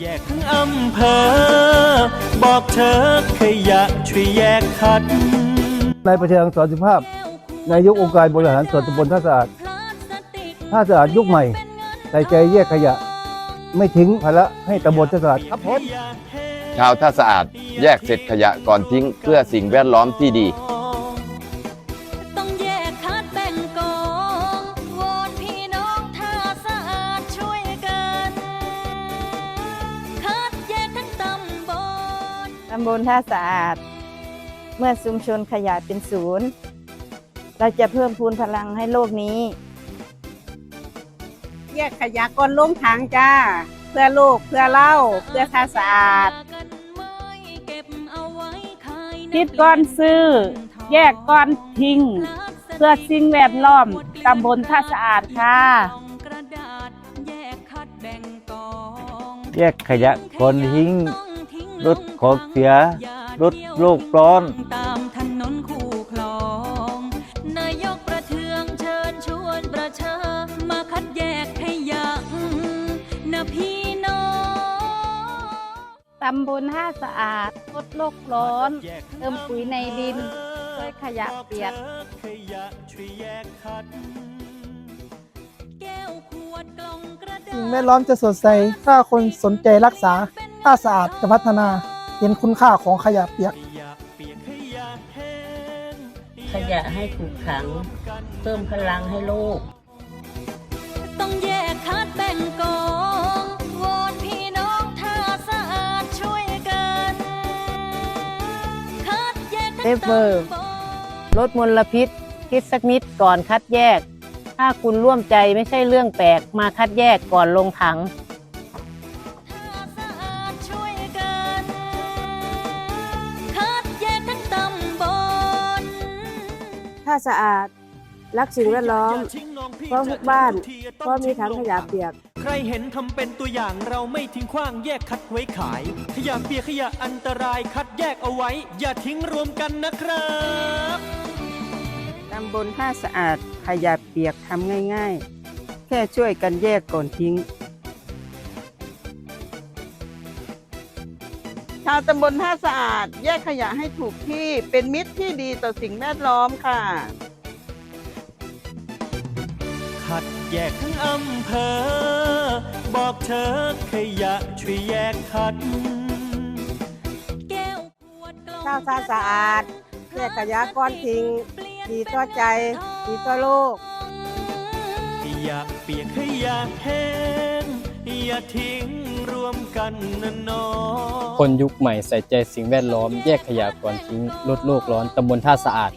แยกทั้งอำเภอ บอกเธอขยะช่วยแยกคัด นายประเทืองสอนสุภาพ นายกองค์การบริหารส่วนตำบลท่าสะอาดท่าสะอาดยุคใหม่ ใส่ใจแยกขยะ ไม่ทิ้งภาระให้ตำบลท่าสะอาดครับผม ชาวท่าสะอาดแยกเศษขยะก่อนทิ้งเพื่อสิ่งแวดล้อมที่ดีำบลท่าสะอาด เมื่อชุมชนขยะเป็นศูนย์ เราจะเพิ่มพูนพลังให้โลกนี้ แยกขยะก่อนลงถังจ้า เพื่อลูกเพื่อเล่าเพื่อท่าสะอาดคิดก่อนซื้อ แยกก่อนทิ้ง เพื่อสิ่งแวดล้อมตำบลท่าสะอาดค่ะ แยกขยะก่อนทิ้ง ลดของเสียลดโลกร้อนตามถนนคู่คลอง นายกประเทืองเชิญชวนประชา มาคัดแยกขยะนะพี่น้องตำบลท่าสะอาดลดโลกร้อน เติมปุ๋ยในดินช่วยขยะเปียกขยะช่วยแยกคัดแก้วขวดกล่องกระดาษสิ่งแวดล้อมจะสดใส ถ้าคนสนใจรักษา ถ้าสะอาดจะพัฒนาเห็นคุณค่าของขยะเปียกขยะเปียกขยะแห้งขยะให้ถูกขัง เพิ่มพลังให้โลก ต้องแยกคัดแบ่งกองวอนพี่น้องท่าสะอาดช่วยกันคัดแยกทั้งเซฟเวอร์ตำบลลดมลพิษ คิดสักนิดก่อนคัดแยก ถ้าคุณร่วมใจไม่ใช่เรื่องแปลกมาคัดแยกก่อนลงถังาสะอาด รักสิ่งแวดล้อม เพราะทุกบ้านก็มีถังขยะเปียก ใครเห็นทำเป็นตัวอย่างเราไม่ทิ้งขว้างแยกคัดไว้ขาย ขยะเปียกขยะอันตรายคัดแยกเอาไว้ อย่าทิ้งรวมกันนะครับตำบลท่าสะอาดขยะเปียกทำง่าย ๆ แค่ช่วยกันแยกก่อนทิ้ง ชาวตำบลท่าสะอาด แยกขยะให้ถูกที่เป็นมิตรที่ดีต่อสิ่งแวดล้อมค่ะคัดแยกทั้งอำเภอ บอกเธอขยะช่วยแยกคัด แก้วขวดกล่องชาวท่าสะอาดแยกขยะก่อนทิ้งดีต่อใจดีต่อโลก ขยะเปียกขยะแห้ง อย่าทิ้งรวมกันนะน้องคนยุคใหม่ใส่ใจสิ่งแวดล้อมแยกขยะก่อนทิ้งลดโลกร้อนตำบลท่าสะอาด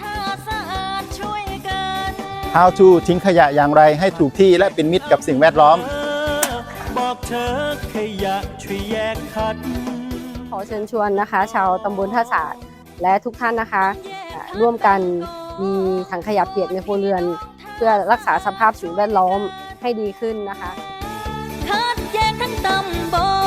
ท่าสะอาดช่วยกัน How to ทิ้งขยะอย่างไรให้ถูกที่และเป็นมิตรกับสิ่งแวดล้อม บอกเธอขยะช่วยแยกคัด ขอเชิญชวนนะคะ ชาวตำบลท่าสาดและทุกท่านนะคะอ่าร่วมกันมีถังขยะเปียกในครัวเรือน เพื่อรักษาสภาพสิ่งแวดล้อมให้ดีขึ้นนะคะ คัดแยกทั้งตำบล